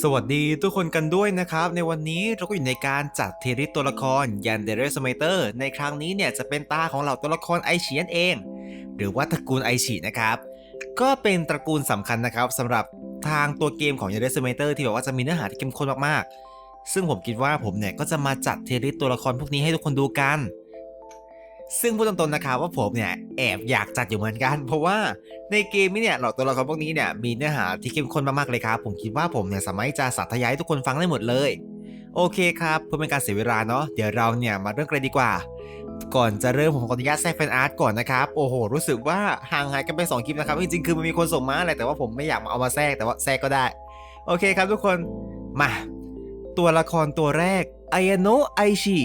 สวัสดีทุกคนกันด้วยนะครับ ในวันนี้เราก็อยู่ในการจัดเทริสตัวละครยันเดเรสเมเตอร์ในครั้งนี้เนี่ยจะเป็นตาของเหล่าตัวละครไอฉีนั่นเอง หรือว่าตระกูลไอฉีนะครับ ก็เป็นตระกูลสำคัญนะครับสำหรับทางตัวเกมของยันเดเรสเมเตอร์ที่แบบว่าจะมีเนื้อหาที่เข้มข้นมากๆ ซึ่งผมคิดว่าผมเนี่ยก็จะมาจัดเทริสตัวละครพวกนี้ให้ทุกคนดูกัน ซึ่งพูดตรงๆนะครับว่าผมเนี่ยแอบอยากจัดอยู่เหมือนกัน เพราะว่าในเกมนี้เนี่ยเหล่าตัวละครพวกนี้เนี่ยมีเนื้อหาที่เข้มข้นมากๆเลยครับ ผมคิดว่าผมเนี่ยสามารถจะสาธยายให้ทุกคนฟังได้หมดเลย โอเคครับเพื่อเป็นการเสียเวลาเนาะเดี๋ยวเราเนี่ยมาเริ่มกันเลยดีกว่า ก่อนจะเริ่มผมขออนุญาตแทรกแฟนอาร์ตก่อนนะครับโอ้โห รู้สึกว่าห่างหายกันไปสองคลิปนะครับจริงๆคือมันมีคนส่งมาแหละแต่ว่าผมไม่อยากมาเอามาแทรกแต่ว่าแทรกก็ได้ โอเคครับทุกคนมา ตัวละครตัวแรกไอโนะไอชิ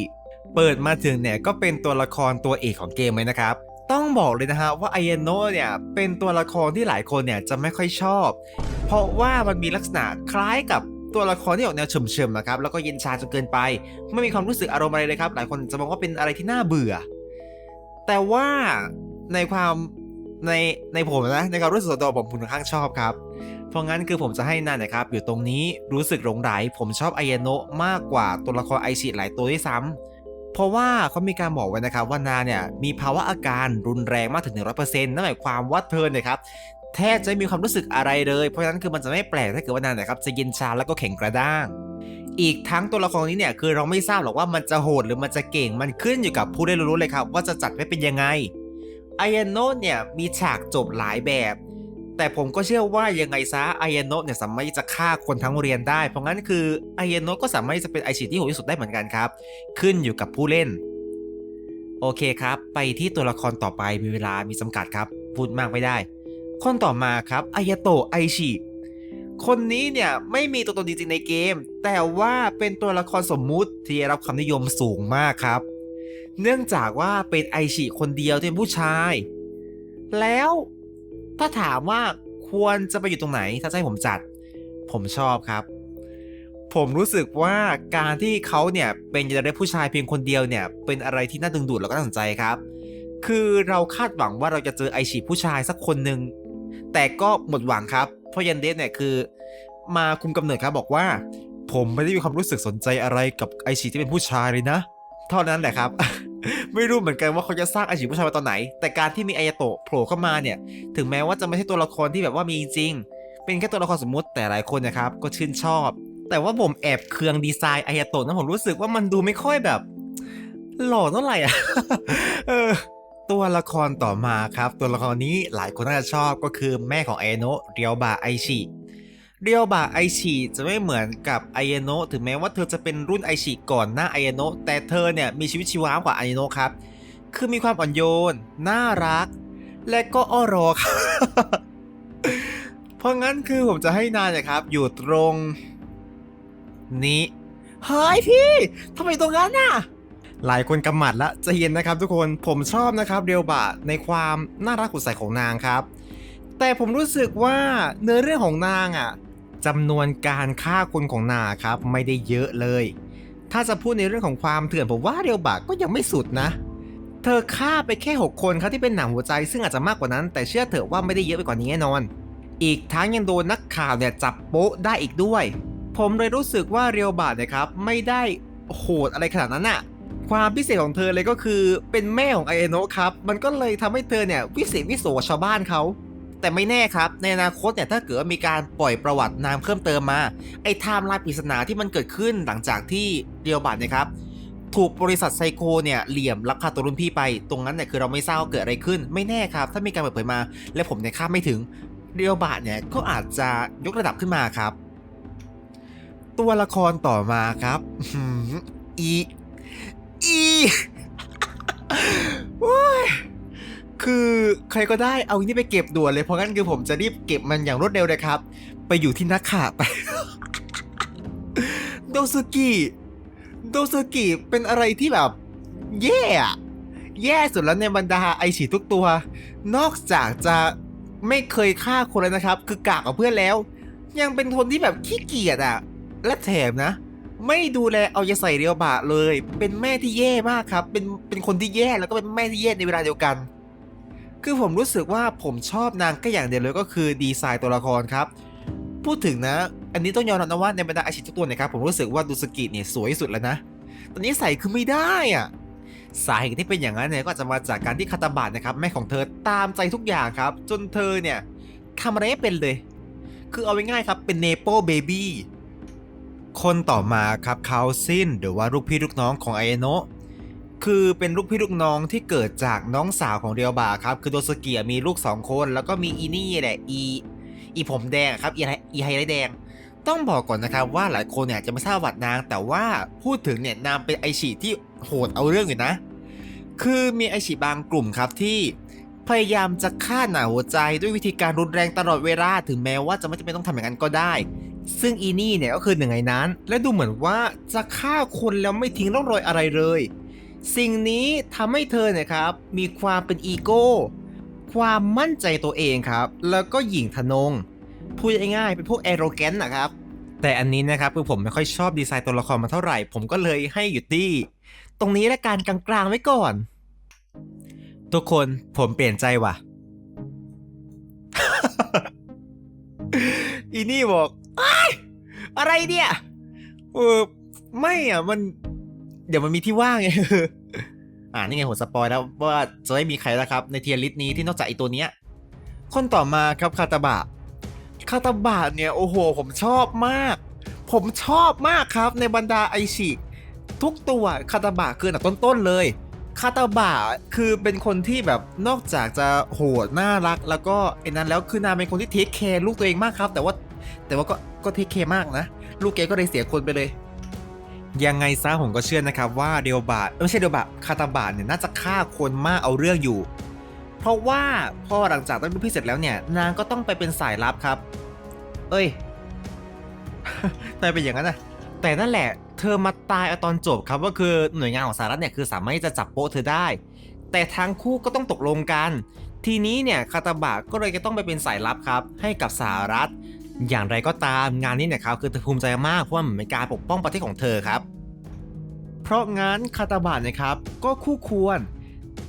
เปิดมาถึงเนี่ยก็เป็นตัวละครตัวเอกของเกมเลยนะครับ ต้องบอกเลยนะฮะว่าไอโนเนี่ยเป็นตัวละครที่หลายคนเนี่ยจะไม่ค่อยชอบ เพราะว่ามันมีลักษณะคล้ายกับตัวละครที่ออกแนวเฉมๆนะครับแล้วก็เย็นชาจนเกินไป ไม่มีความรู้สึกอารมณ์อะไรเลยครับ หลายคนจะมองว่าเป็นอะไรที่น่าเบื่อ แต่ว่าในความในในผมนะในความรู้สึกส่วนตัวผมผมค่อนข้างชอบครับ เพราะงั้นคือผมจะให้นันนะครับ อยู่ตรงนี้รู้สึกหลงไหลผมชอบไอโนะมากกว่าตัวละครไอชิหลายตัวด้วยซ้ำ เพราะว่าเขามีการบอกไว้นะครับว่านาเนี่ยมีภาวะอาการรุนแรงมากถึง 100%นั่นหมายความว่าเธอเนี่ยครับแทบจะไม่มีความรู้สึกอะไรเลย เพราะฉะนั้นคือมันจะไม่แปลกถ้าเกิดว่านานนะครับจะเย็นชาแล้วก็แข็งกระด้าง อีกทั้งตัวละครนี้เนี่ยคือเราไม่ทราบหรอกว่ามันจะโหดหรือมันจะเก่งมันขึ้นอยู่กับผู้ได้รู้เลยครับว่าจะจัดไว้เป็นยังไงไอเอโนเนี่ยมีฉากจบหลายแบบ แต่ผมก็เชื่อว่ายังไงซะไอเยโนะเนี่ยสามารถจะฆ่าคนทั้งเรียนได้ เพราะงั้นคือไอเยโนะก็สามารถจะเป็นไอชิที่โหดที่สุดได้เหมือนกันครับ ขึ้นอยู่กับผู้เล่น โอเคครับ ไปที่ตัวละครต่อไปมีเวลามีจำกัดครับ พูดมากไม่ได้ คนต่อมาครับไอยาโตะไอชิคนนี้เนี่ยไม่มีตัวตนจริงๆในเกม แต่ว่าเป็นตัวละครสมมุติที่ได้รับความนิยมสูงมากครับ เนื่องจากว่าเป็นไอชิคนเดียวที่เป็นผู้ชาย แล้ว ถ้าถามว่าควรจะไปอยู่ตรงไหน ถ้าให้ผมจัด ผมชอบครับ ผมรู้สึกว่าการที่เขาเนี่ยเป็นยันได้ผู้ชายเพียงคนเดียวเนี่ย เป็นอะไรที่น่าดึงดูดแล้วก็น่าสนใจครับ คือเราคาดหวังว่าเราจะเจอไอฉีผู้ชายสักคนหนึ่งแต่ก็หมดหวังครับ เพราะยันเดสเนี่ยคือ มาคุมกำเนิดครับบอกว่า ผมไม่ได้มีความรู้สึกสนใจอะไรกับไอฉีที่เป็นผู้ชายเลยนะ เท่านั้นแหละครับ ไม่รู้เหมือนกันว่าเขาจะสร้างไอฉีผู้ชายมาตอนไหน แต่การที่มีอายาโตะโผล่เข้ามาเนี่ย ถึงแม้ว่าจะไม่ใช่ตัวละครที่แบบว่ามีจริง เป็นแค่ตัวละครสมมุติแต่หลายคนนะครับก็ชื่นชอบ แต่ว่าผมแอบเคืองดีไซน์อายาโตะนะผมรู้สึกว่ามันดูไม่ค่อยแบบ หล่อเท่าไหร่อะเออตัวละครต่อมาครับ ตัวละครนี้หลายคนน่าจะชอบก็คือแม่ของไอโนะเรียวบาไอชิ เรียวบาไอชิจะไม่เหมือนกับไอโนะถึงแม้ว่าเธอจะเป็นรุ่นไอชิก่อนหน้าไอโนะแต่เธอเนี่ยมีชีวิตชีวากว่าไอโนะครับ คือมีความอ่อนโยน น่ารัก และก็อ้อรอครับเพราะงั้นคือผมจะให้นายเนะครับ อยู่ตรง นี้เฮ้ยพี่ทำไมตรงนั้นน่ะหลายคนกำหมัดละจะเย็นนะครับทุกคนผมชอบนะครับเรียวบะในความน่ารักกุดใสของนางครับ แต่ผมรู้สึกว่าเนื้อเรื่องของนางอะ่ะ จำนวนการฆ่าคนของนาครับไม่ได้เยอะเลย ถ้าจะพูดในเรื่องของความเถื่อนผมว่าเรียวบะก็ยังไม่สุดนะ เธอฆ่าไปแค่ 6 คนครับที่เป็นหนังหัวใจ ซึ่งอาจจะมากกว่านั้น แต่เชื่อเถอะว่าไม่ได้เยอะไปกว่านี้แน่นอน อีกทั้งยังโดนนักข่าวเนี่ยจับโป๊ะได้อีกด้วย ผมเลยรู้สึกว่าเรียวบาดนะครับไม่ได้โหดอะไรขนาดนั้นน่ะความพิเศษของเธอเลยก็คือเป็นแม่ของไอเอโนะครับ มันก็เลยทำให้เธอเนี่ยวิเศษวิโสชาวบ้านเขา แต่ไม่แน่ครับ ในอนาคตเนี่ยถ้าเกิดมีการปล่อยประวัตินามเพิ่มเติมมา ไอ้ไทม์ไลน์ปริศนาที่มันเกิดขึ้นหลังจากที่เรียวบาดนะครับถูกบริษัทไซโคเนี่ยเหลี่ยมลักพาตัวรุ่นพี่ไป ตรงนั้นเนี่ยคือเราไม่ทราบว่าเกิดอะไรขึ้น ไม่แน่ครับ ถ้ามีการเปิดเผยมา และผมเนี่ยคาดไม่ถึงเรียวบาดเนี่ยก็อาจจะยกระดับขึ้นมาครับ ตัวละครต่อมาครับอีอีโอ้ย คือใครก็ได้เอาอันนี้ไปเก็บด่วนเลยเพราะงั้นคือผมจะรีบเก็บมันอย่างรวดเร็วเลยครับ ไปอยู่ที่นักข่าไป โดซุกิโดซุกิเป็นอะไรที่แบบ แย่แย่สุดแล้วในบรรดาไอฉีทุกตัว นอกจากจะไม่เคยฆ่าคนเลยนะครับ คือกากกับเพื่อนแล้ว ยังเป็นคนที่แบบขี้เกียจอะและแถมนะ ไม่ดูแลเอาใจใส่เรียวบะเลย เป็นแม่ที่แย่มากครับ เป็นเป็นคนที่แย่แล้วก็เป็นแม่ที่แย่ในเวลาเดียวกัน คือผมรู้สึกว่าผมชอบนางก็อย่างเดียวเลยก็คือดีไซน์ตัวละครครับ พูดถึงนะ อันนี้ต้องยอมรับนะว่าในบรรดาไอชิทุกตัวเนะครับผมรู้สึกว่าดูสกิเนี่ยสวยที่สุดแล้วนะ ตอนนี้ใส่คือไม่ได้อะสาเหตุที่เป็นอย่างนั้นเนี่ยก็จะมาจากการที่คาตาบะนะครับแม่ของเธอตามใจทุกอย่างครับ จนเธอเนี่ยทำอะไรไม่เป็นเลย คือเอาไว้ง่ายครับเป็นเนโปเบบี้คนต่อมาครับคาซินหรือว่าลูกพี่ลูกน้องของไอโนะ คือเป็นลูกพี่ลูกน้องที่เกิดจากน้องสาวของเรียวบาครับ คือโดสเกียมีลูกสองคน แล้วก็มีอีนี่แหละอีอีผมแดงครับอีไฮอีไฮไลท์แดง ต้องบอกก่อนนะครับว่าหลายคนเนี่ยจะไม่ทราบวัดนาง แต่ว่าพูดถึงเนี่ยนางเป็นไอฉีที่โหดเอาเรื่องอยู่นะ คือมีไอฉีบางกลุ่มครับที่พยายามจะฆ่าหนาหัวใจด้วยวิธีการรุนแรงตลอดเวลาถึงแม้ว่าจะไม่จำเป็นต้องทำอย่างนั้นก็ได้ ซึ่งอีนี่เนี่ยก็คือหนึ่งในนั้น และดูเหมือนว่าจะฆ่าคนแล้วไม่ทิ้งร่องรอยอะไรเลย สิ่งนี้ทำให้เธอเนี่ยครับ มีความเป็นอีโก้ ความมั่นใจตัวเองครับ แล้วก็หยิ่งทะนง พูดง่ายๆเป็นพวกแอโรแกนนะครับ แต่อันนี้นะครับคือผมไม่ค่อยชอบดีไซน์ตัวละครมาเท่าไหร่ ผมก็เลยให้อยู่ที่ ตรงนี้และการกลางๆไว้ก่อน ทุกคนผมเปลี่ยนใจว่ะ อีนี่บอกอ้ายอะไรเนี่ยเออไม่อะมัน เดี๋ยวมันมีที่ว่างไงอ่านี่ไงผมสปอยแล้วว่าจะไม่มีใครแล้วครับ ในเทียร์ลิสนี้ที่นอกจากไอตัวเนี้ย คนต่อมาครับคาตาบะคาตาบะเนี่ยโอ้โห ผมชอบมาก ผมชอบมากครับในบรรดาไอชิทุกตัวคาตาบะคืออันดับต้นๆเลยคาตาบะคือเป็นคนที่แบบนอกจากจะโหดน่ารัก แล้วก็ไอ้นั้นแล้วคือนางเป็นคนที่เทคแคร์ลูกตัวเองมากครับ แต่ว่าแต่ว่าก็ก็เทคแคร์มากนะ ลูกแกก็เลยเสียคนไปเลย ยังไงซะผมก็เชื่อนะครับว่าเดียวบะเอ้ยไม่ใช่เดียวบะคาตาบะเนี่ยน่าจะฆ่าคนมากเอาเรื่องอยู่ เพราะว่าพอหลังจากได้ลูกพี่เสร็จแล้วเนี่ยนางก็ต้องไปเป็นสายลับครับ เอ้ยทำไมเป็นอย่างนั้นนะแต่นั่นแหละเธอมาตายเอาตอนจบครับว่าคือหน่วยงานของสหรัฐเนี่ยคือสามารถที่จะจับโป๊ะเธอได้ แต่ทั้งคู่ก็ต้องตกลงกัน ทีนี้เนี่ยคาตาบะก็เลยจะต้องไปเป็นสายลับครับ ให้กับสหรัฐ อย่างไรก็ตามงานนี้เนี่ยครับคือเธอภูมิใจมากเพราะว่ามันเป็นการปกป้องประเทศของเธอครับ เพราะงั้นคาตาบะเนะครับก็คู่ควร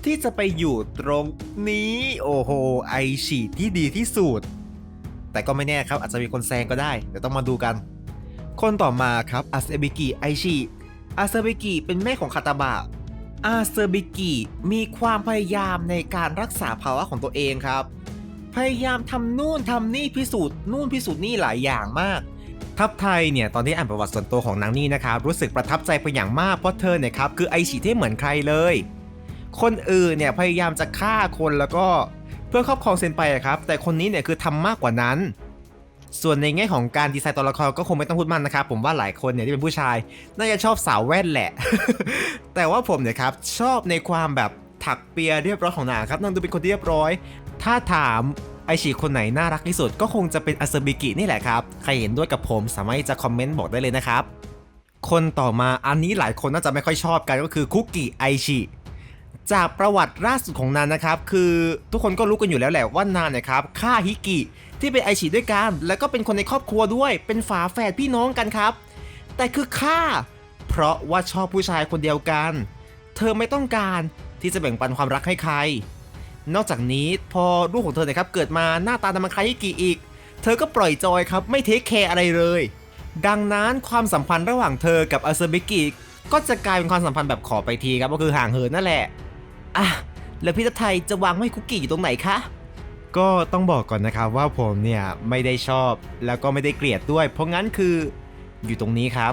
ที่จะไปอยู่ตรงนี้โอ้โหไอฉีดที่ดีที่สุดแต่ก็ไม่แน่ครับอาจจะมีคนแซงก็ได้เดี๋ยวต้องมาดูกัน คนต่อมาครับอาเซบิกิไอชิอาเซบิกิเป็นแม่ของคาตาบะอาเซบิกิมีความพยายามในการรักษาภาวะของตัวเองครับ พยายามทำนู่นทำนี่พิสูจน์นู่นพิสูจน์นี่หลายอย่างมาก ทัพไทยเนี่ยตอนที่อ่านประวัติส่วนตัวของนางนี่นะครับรู้สึกประทับใจเป็นอย่างมากเพราะเธอเนี่ยครับคือไอฉีที่เหมือนใครเลย คนอื่นเนี่ยพยายามจะฆ่าคนแล้วก็เพื่อครอบครองเซนไปครับ แต่คนนี้เนี่ยคือทำมากกว่านั้น ส่วนในแง่ของการดีไซน์ตัวละครก็คงไม่ต้องพูดมากนะครับผมว่าหลายคนเนี่ยที่เป็นผู้ชาย น่าจะชอบสาวแว่นแหละ แต่ว่าผมเนี่ยครับชอบในความแบบถักเปียเรียบร้อยของนางครับนางดูเป็นคนเรียบร้อย ถ้าถามไอฉีคนไหนน่ารักที่สุดก็คงจะเป็นอาซาบิกินี่แหละครับ ใครเห็นด้วยกับผมสามารถจะคอมเมนต์บอกได้เลยนะครับ คนต่อมาอันนี้หลายคนน่าจะไม่ค่อยชอบกันก็คือคุกกี้ไอชิจากประวัติล่าสุดของนานนะครับ คือทุกคนก็รู้กันอยู่แล้วแหละว่านานนี่ยครับฆ่าฮิกิที่เป็นไอชิด้วยกัน แล้วก็เป็นคนในครอบครัวด้วย เป็นฝาแฝดพี่น้องกันครับ แต่คือฆ่า เพราะว่าชอบผู้ชายคนเดียวกัน เธอไม่ต้องการที่จะแบ่งปันความรักให้ใคร นอกจากนี้พอลูกของเธอเนี่ยครับเกิดมาหน้าตาดำมันคล้ายฮิกิอีก เธอก็ปล่อยจอยครับไม่เทคแคร์อะไรเลย ดังนั้นความสัมพันธ์ระหว่างเธอกับอาเซบิกิก็จะกลายเป็นความสัมพันธ์แบบขอไปทีครับก็คือห่างเหินนั่นแหละอะแล้วพี่ทัพไทยจะวางไว้คุกกี้อยู่ตรงไหนคะก็ต้องบอกก่อนนะครับว่าผมเนี่ยไม่ได้ชอบแล้วก็ไม่ได้เกลียดด้วย เพราะงั้นคืออยู่ตรงนี้ครับ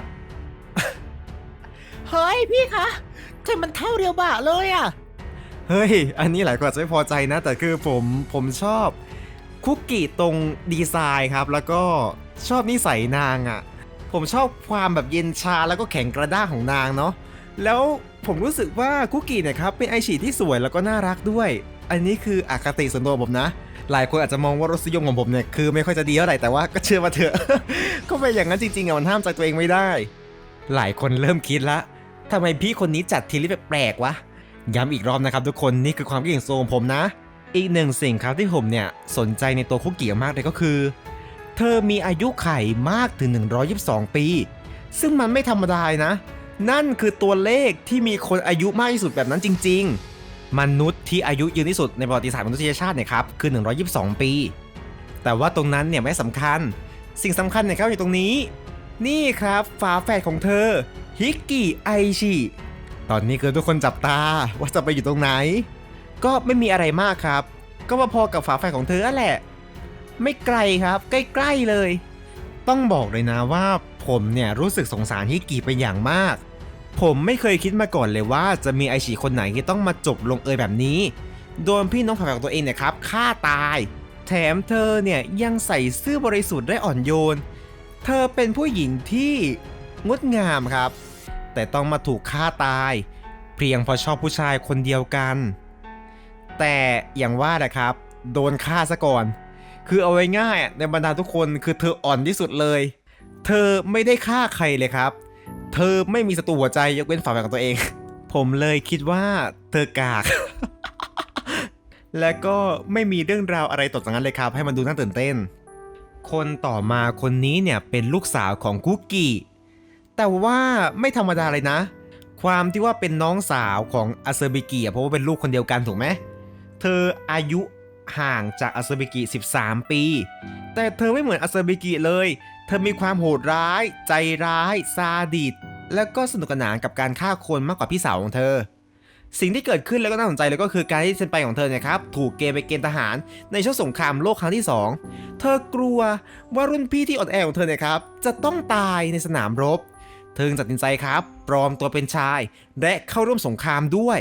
เฮ้ยพี่คะใจมันเท่าเรียวบะเลยอะ เฮ้ย อันนี้หลายคนอาจจะไม่พอใจนะ แต่คือผมผมชอบคุกกี้ตรงดีไซน์ครับ แล้วก็ชอบนิสัยนางอะผมชอบความแบบเย็นชาแล้วก็แข็งกระด้างของนางเนาะ แล้วผมรู้สึกว่าคุกกี้เนี่ยครับเป็นไอฉีที่สวยแล้วก็น่ารักด้วย อันนี้คืออคติส่วนตัวผมนะ หลายคนอาจจะมองว่ารสนิยมของผมเนี่ยคือไม่ค่อยจะดีเท่าไหร่แต่ว่าก็เชื่อมาเถอะ ก็เป็นอย่างนั้นจริงๆอะมันห้ามใจตัวเองไม่ได้ หลายคนเริ่มคิดละทำไมพี่คนนี้จัดทีลิปแปลกๆวะ ย้ำอีกรอบนะครับทุกคนนี่คือความคิดเห็นส่วนของผมนะ อีกหนึ่งสิ่งครับที่ผมเนี่ยสนใจในตัวคุกกี้มากเลยก็คือ เธอมีอายุไขมากถึง 122 ปี ซึ่งมันไม่ธรรมดานะ นั่นคือตัวเลขที่มีคนอายุมากที่สุดแบบนั้นจริง ๆ มนุษย์ที่อายุยืนที่สุดในประวัติศาสตร์มนุษยชาติเนี่ยครับคือ 122 ปี แต่ว่าตรงนั้นเนี่ยไม่สำคัญ สิ่งสำคัญเนี่ยครับอยู่ตรงนี้ นี่ครับฝาแฝดของเธอฮิกกิไอชิ ตอนนี้คือทุกคนจับตาว่าจะไปอยู่ตรงไหน ก็ไม่มีอะไรมากครับ ก็พอกับฝาแฝดของเธอแหละ ไม่ไกลครับ ใกล้ๆเลย ต้องบอกเลยนะว่าผมเนี่ยรู้สึกสงสารฮิกิเป็นอย่างมาก ผมไม่เคยคิดมาก่อนเลยว่าจะมีไอฉีคนไหนที่ต้องมาจบลงเอยแบบนี้ โดนพี่น้องฝาแฝดของตัวเองเนี่ยครับฆ่าตาย แถมเธอเนี่ยยังใส่ซื่อบริสุทธิ์ได้อ่อนโยน เธอเป็นผู้หญิงที่งดงามครับ แต่ต้องมาถูกฆ่าตาย เพียงเพราะชอบผู้ชายคนเดียวกัน แต่อย่างว่าแหละครับ โดนฆ่าซะก่อน คือเอาไว้ง่ายในบรรดาทุกคนคือเธออ่อนที่สุดเลย เธอไม่ได้ฆ่าใครเลยครับ เธอไม่มีศัตรูหัวใจยกเว้นฝ่าแฝดของตัวเอง ผมเลยคิดว่าเธอกาก และก็ไม่มีเรื่องราวอะไรต่อจากนั้นเลยครับ ให้มันดูน่าตื่นเต้น คนต่อมาคนนี้เนี่ยเป็นลูกสาวของกุ๊กกี้ แต่ว่าไม่ธรรมดาเลยนะ ความที่ว่าเป็นน้องสาวของอาเซอร์บิกิอะเพราะว่าเป็นลูกคนเดียวกันถูกไหมเธออายุห่างจากอาเซอร์บิกิ 13 ปี แต่เธอไม่เหมือนอาเซอร์บิกิเลย เธอมีความโหดร้าย ใจร้าย ซาดิสแล้วก็สนุกสนานกับการฆ่าคนมากกว่าพี่สาวของเธอ สิ่งที่เกิดขึ้นแล้วก็น่าสนใจเลยก็คือการที่เซนไปของเธอเนี่ยครับ ถูกเกณฑ์ไปเกณฑ์ทหาร ในช่วงสงครามโลกครั้งที่ 2 เธอกลัวว่ารุ่นพี่ที่อ่อนแอของเธอเนี่ยครับ จะต้องตายในสนามรบ เธอจึงตัดสินใจครับ ปลอมตัวเป็นชาย และเข้าร่วมสงครามด้วย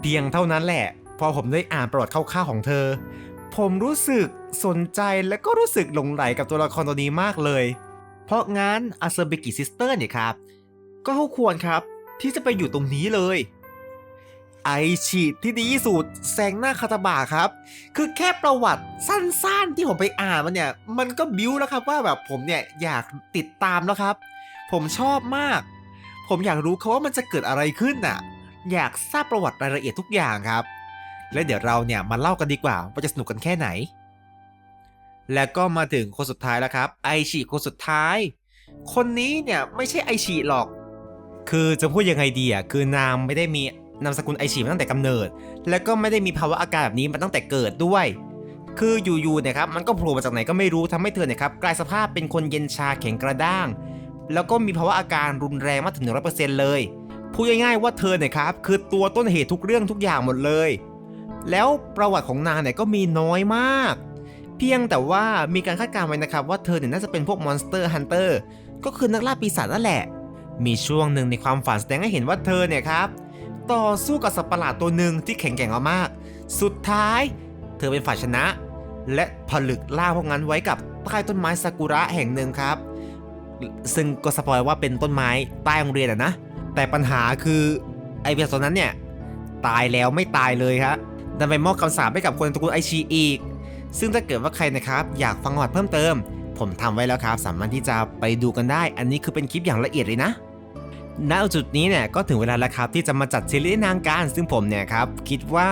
เพียงเท่านั้นแหละ พอผมได้อ่านประวัติคร่าวๆของเธอ ผมรู้สึกสนใจและก็รู้สึกหลงไหลกับตัวละครตัวนี้มากเลย เพราะงั้นอาเซอร์เบกิซิสเตอร์เนี่ยครับ ก็คู่ควรครับ ที่จะไปอยู่ตรงนี้เลย ไอฉีดที่ดีที่สุดแซงหน้าคาตาบาครับ คือแค่ประวัติสั้นๆที่ผมไปอ่านมันเนี่ย มันก็บิ้วแล้วครับว่าแบบผมเนี่ยอยากติดตามแล้วครับ ผมชอบมาก ผมอยากรู้เขาว่ามันจะเกิดอะไรขึ้นน่ะ อยากทราบประวัติรายละเอียดทุกอย่างครับ และเดี๋ยวเราเนี่ยมาเล่ากันดีกว่าว่าจะสนุกกันแค่ไหน แล้วก็มาถึงคนสุดท้ายแล้วครับ ไอฉีคนสุดท้าย คนนี้เนี่ยไม่ใช่ไอฉีหรอก คือจะพูดยังไงดีอะคือนางไม่ได้มีนามสกุลไอฉีมาตั้งแต่กำเนิด แล้วก็ไม่ได้มีภาวะอาการแบบนี้มาตั้งแต่เกิดด้วย คืออยู่ๆเนี่ยครับมันก็โผล่มาจากไหนก็ไม่รู้ทำให้เธอเนี่ยครับกลายสภาพเป็นคนเย็นชาแข็งกระด้าง แล้วก็มีภาวะอาการรุนแรงมากถึง 100%เลยพูดง่ายๆว่าเธอเนี่ยครับคือตัวต้นเหตุทุกเรื่องทุกอย่างหมดเลย แล้วประวัติของนางเนี่ยก็มีน้อยมาก เพียงแต่ว่ามีการคาดการณ์ไว้นะครับ ว่าเธอเนี่ยน่าจะเป็นพวกมอนสเตอร์ฮันเตอร์ก็คือนักล่าปีศาจนั่นแหละ มีช่วงหนึ่งในความฝันแสดงให้เห็นว่าเธอเนี่ยครับต่อสู้กับสัตว์ประหลาดตัวหนึ่งที่แข็งแกร่งมากๆสุดท้าย เธอเป็นฝ่ายชนะ และผลึกล่าพวกนั้นไว้กับใต้ต้นไม้ซากุระแห่งหนึ่งครับ ซึ่งก็สปอยว่าเป็นต้นไม้ใต้โรงเรียนอะนะ แต่ปัญหาคือไอเบียตัวนั้นเนี่ยตายแล้วไม่ตายเลยครับดันไปมอบคำสาปให้กับคนตระกูลไอชีอีก ซึ่งถ้าเกิดว่าใครนะครับ อยากฟังประวัติเพิ่มเติม ผมทำไว้แล้วครับ สามารถที่จะไปดูกันได้ อันนี้คือเป็นคลิปอย่างละเอียดเลยนะ ณ จุดนี้เนี่ยก็ถึงเวลาแล้วครับที่จะมาจัดซีรีส์นางการ ซึ่งผมเนี่ยครับคิดว่า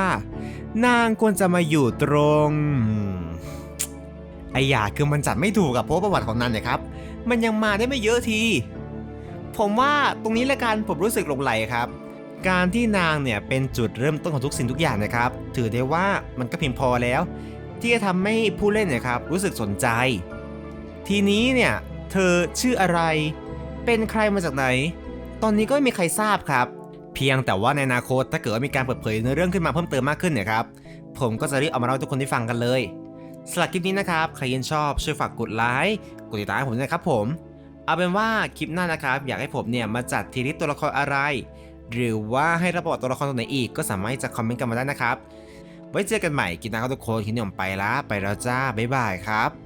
นางควรจะมาอยู่ตรงไออยาคือมันจัดไม่ถูกกับเพราะประวัติของนางเนี่ยครับ มันยังมาได้ไม่เยอะที ผมว่าตรงนี้ละกันผมรู้สึกหลงไหลครับ การที่นางเนี่ยเป็นจุดเริ่มต้นของทุกสิ่งทุกอย่างนะครับ ถือได้ว่ามันก็เพียงพอแล้ว ที่จะทำให้ผู้เล่นเนี่ยครับรู้สึกสนใจ ทีนี้เนี่ยเธอชื่ออะไร เป็นใครมาจากไหน ตอนนี้ก็ไม่มีใครทราบครับ เพียงแต่ว่าในอนาคตถ้าเกิดว่ามีการเปิดเผยเนื้อเรื่องขึ้นมาเพิ่มเติมมากขึ้นเนี่ยครับผมก็จะรีบเอามาเล่าให้ทุกคนได้ฟังกันเลย สำหรับคลิปนี้นะครับ ใครยินชอบช่วยฝากกดไลค์กดติดตามให้ผมด้วยครับผม เอาเป็นว่าคลิปหน้านะครับ อยากให้ผมเนี่ยมาจัดทีลิสตัวละครอะไร หรือว่าให้ระบอตัวละครตัวไหนอีกก็สามารถจะคอมเมนต์กันมาได้นะครับ ไว้เจอกันใหม่กินน้ำกับทุกคนคลิปนี้ผมไปละไปแล้วจ้าบ๊ายบายครับ